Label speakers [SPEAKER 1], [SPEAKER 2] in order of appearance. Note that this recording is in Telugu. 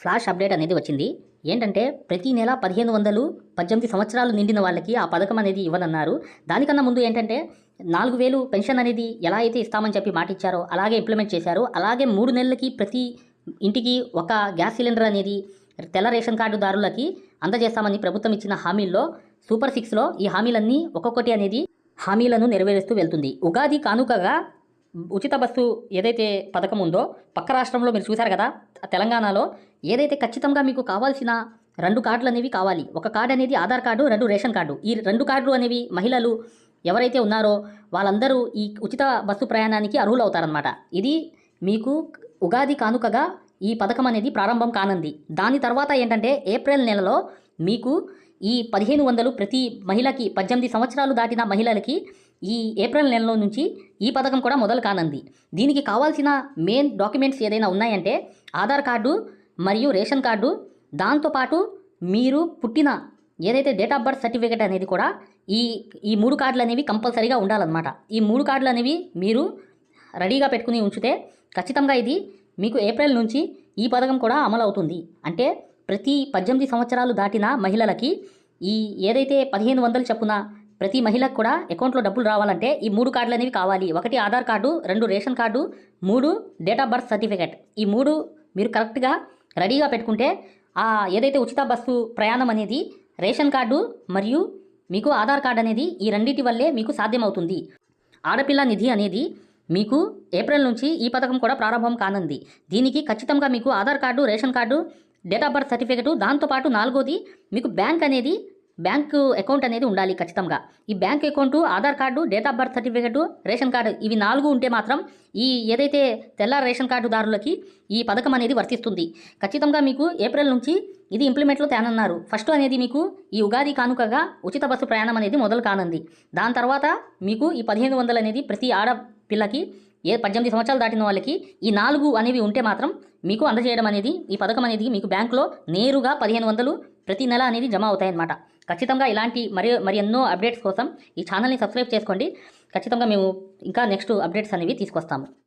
[SPEAKER 1] ఫ్లాష్ అప్డేట్ అనేది వచ్చింది. ఏంటంటే ప్రతి నెల పదిహేను వందలు పద్దెనిమిది సంవత్సరాలు నిండిన వాళ్ళకి ఆ పథకం అనేది ఇవ్వనన్నారు. దానికన్నా ముందు ఏంటంటే నాలుగు వేలు పెన్షన్ అనేది ఎలా అయితే ఇస్తామని చెప్పి మాట ఇచ్చారో అలాగే ఇంప్లిమెంట్ చేశారు. అలాగే మూడు నెలలకి ప్రతి ఇంటికి ఒక గ్యాస్ సిలిండర్ అనేది తెల్ల రేషన్ కార్డుదారులకి అందజేస్తామని ప్రభుత్వం ఇచ్చిన హామీల్లో సూపర్ సిక్స్లో ఈ హామీలన్నీ ఒక్కొక్కటి అనేది హామీలను నెరవేరుస్తూ వెళ్తుంది. ఉగాది కానుకగా ఉచిత బస్సు ఏదైతే పథకం ఉందో పక్క రాష్ట్రంలో మీరు చూశారు కదా తెలంగాణలో ఏదైతే ఖచ్చితంగా మీకు కావాల్సిన రెండు కార్డులు అనేవి కావాలి ఒక కార్డు అనేది ఆధార్ కార్డు రెండు రేషన్ కార్డు. ఈ రెండు కార్డులు అనేవి మహిళలు ఎవరైతే ఉన్నారో వాళ్ళందరూ ఈ ఉచిత బస్సు ప్రయాణానికి అర్హులు అవుతారనమాట ఇది మీకు ఉగాది కానుకగా ఈ పథకం అనేది ప్రారంభం కానుంది. దాని తర్వాత ఏంటంటే ఏప్రిల్ నెలలో మీకు ఈ పదిహేను వందలు ప్రతి మహిళకి పద్దెనిమిది సంవత్సరాలు దాటిన మహిళలకి ఈ ఏప్రిల్ నెలలో నుంచి ఈ పథకం కూడా మొదలు కానుంది. దీనికి కావాల్సిన మెయిన్ డాక్యుమెంట్స్ ఏదైనా ఉన్నాయంటే ఆధార్ కార్డు మరియు రేషన్ కార్డు దాంతోపాటు మీరు పుట్టిన ఏదైతే డేట్ ఆఫ్ బర్త్ సర్టిఫికేట్ అనేది కూడా ఈ ఈ మూడు కార్డులు అనేవి కంపల్సరీగా ఉండాలన్నమాట. ఈ మూడు కార్డులు అనేవి మీరు రెడీగా పెట్టుకుని ఉంచితే ఖచ్చితంగా ఇది మీకు ఏప్రిల్ నుంచి ఈ పథకం కూడా అమలు అవుతుంది. అంటే ప్రతి పద్దెనిమిది సంవత్సరాలు దాటిన మహిళలకి ఈ ఏదైతే పదిహేను వందలు చప్పున ప్రతి మహిళకు కూడా అకౌంట్లో డబ్బులు రావాలంటే ఈ మూడు కార్డులు అనేవి కావాలి. ఒకటి ఆధార్ కార్డు రెండు రేషన్ కార్డు మూడు డేట్ ఆఫ్ బర్త్ సర్టిఫికేట్ ఈ మూడు మీరు కరెక్ట్గా రెడీగా పెట్టుకుంటే ఆ ఏదైతే ఉచిత బస్సు ప్రయాణం అనేది రేషన్ కార్డు మరియు మీకు ఆధార్ కార్డు అనేది ఈ రెండింటి వల్లే మీకు సాధ్యమవుతుంది. ఆడపిల్ల నిధి అనేది మీకు ఏప్రిల్ నుంచి ఈ పథకం కూడా ప్రారంభం కానుంది. దీనికి ఖచ్చితంగా మీకు Aadhaar card ration card date of birth certificate దాంతోపాటు నాలుగోది మీకు బ్యాంక్ అనేది బ్యాంకు అకౌంట్ అనేది ఉండాలి ఖచ్చితంగా. ఈ bank account Aadhaar card date of birth certificate ration card ఇవి నాలుగు ఉంటే మాత్రం ఈ ఏదైతే తెల్ల రేషన్ కార్డుదారులకి ఈ పథకం అనేది వర్తిస్తుంది. ఖచ్చితంగా మీకు ఏప్రిల్ నుంచి ఇది ఇంప్లిమెంట్లో తేనన్నారు. ఫస్ట్ అనేది మీకు ఈ ఉగాది కానుకగా ఉచిత బస్సు ప్రయాణం అనేది మొదలు కానుంది. దాని తర్వాత మీకు ఈ పదిహేను వందలు అనేది ప్రతి ఆడపిల్లకి ఏ పద్దెనిమిది సంవత్సరాలు దాటిన వాళ్ళకి ఈ నాలుగు అనేవి ఉంటే మాత్రం మీకు అందజేయడం అనేది ఈ పథకం అనేది మీకు బ్యాంకులో నేరుగా పదిహేను వందలు ప్రతి నెల అనేది జమ అవుతాయన్నమాట. ఖచ్చితంగా ఇలాంటి మరి మరి ఎన్నో అప్డేట్స్ కోసం ఈ ఛానల్ని సబ్స్క్రైబ్ చేసుకోండి. ఖచ్చితంగా మేము ఇంకా నెక్స్ట్ అప్డేట్స్ అనేవి తీసుకొస్తాము.